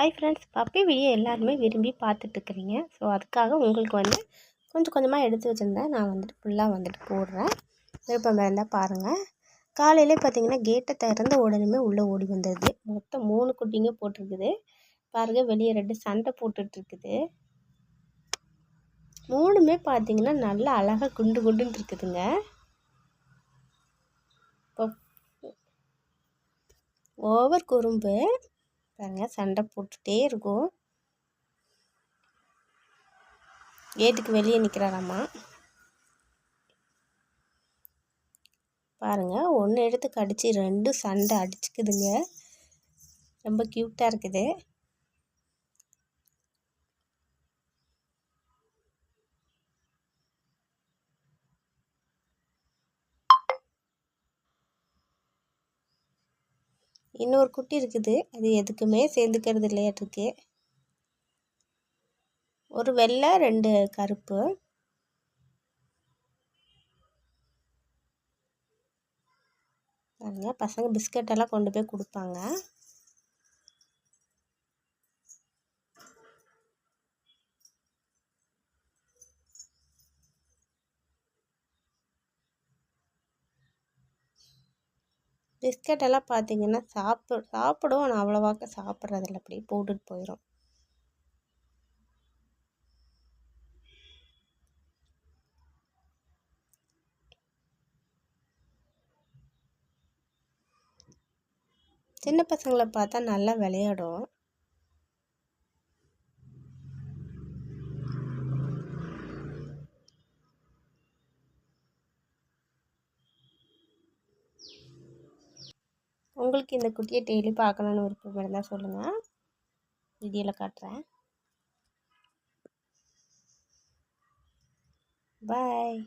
Hi friends puppy video எல்லாருமே விரும்பி பார்த்துட்ருக்குறீங்க so அதுக்காக உங்களுக்கு வந்து கொஞ்சம் கொஞ்சமாக எடுத்து வச்சுருந்தேன். நான் வந்துட்டு ஃபுல்லாக வந்துட்டு போடுறேன். விருப்பம் இருந்தால் பாருங்கள் காலையிலே பார்த்தீங்கன்னா கேட்டை திறந்த உடனே உள்ளே ஓடி வந்துடுது மொத்தம் மூணு குட்டிங்க போட்டிருக்குது. பாருங்கள் வெளியே ரெண்டு சண்டை போட்டுட்ருக்குது மூணுமே பார்த்தீங்கன்னா நல்லா அழகாக குண்டு குண்டுன்னு இருக்குதுங்க இப்போ ஓவர் குறும்பு. பாருங்க சண்டை போட்டுகிட்டே இருக்கும். கேட்டுக்கு வெளியே நிற்கிறாராம்மா பாருங்கள் ஒன்று எடுத்து கடிச்சு ரெண்டும் சண்டை அடிச்சுக்குதுங்க. ரொம்ப க்யூட்டாக இருக்குது. இன்னொரு குட்டி இருக்குது. அது எதுக்குமே சேர்ந்துக்கிறது இல்லையாட்டிருக்கு ஒரு வெள்ளை ரெண்டு கருப்பு. பாருங்க பசங்க பிஸ்கட்டெல்லாம் கொண்டு போய் கொடுப்பாங்க. பிஸ்கட் எல்லாம் பார்த்தீங்கன்னா சாப்பிடும் ஆனால் அவ்வளோவாக்க சாப்பிட்றதில்ல. அப்படியே போட்டுட்டு போயிடும் சின்ன பசங்களை பார்த்தா நல்லா விளையாடும். உங்களுக்கு இந்த குட்டியை டெய்லி பார்க்கணுன்னு விருப்பம் இருந்தால் சொல்லுங்கள் வீடியோவில் காட்டுறேன். பாய்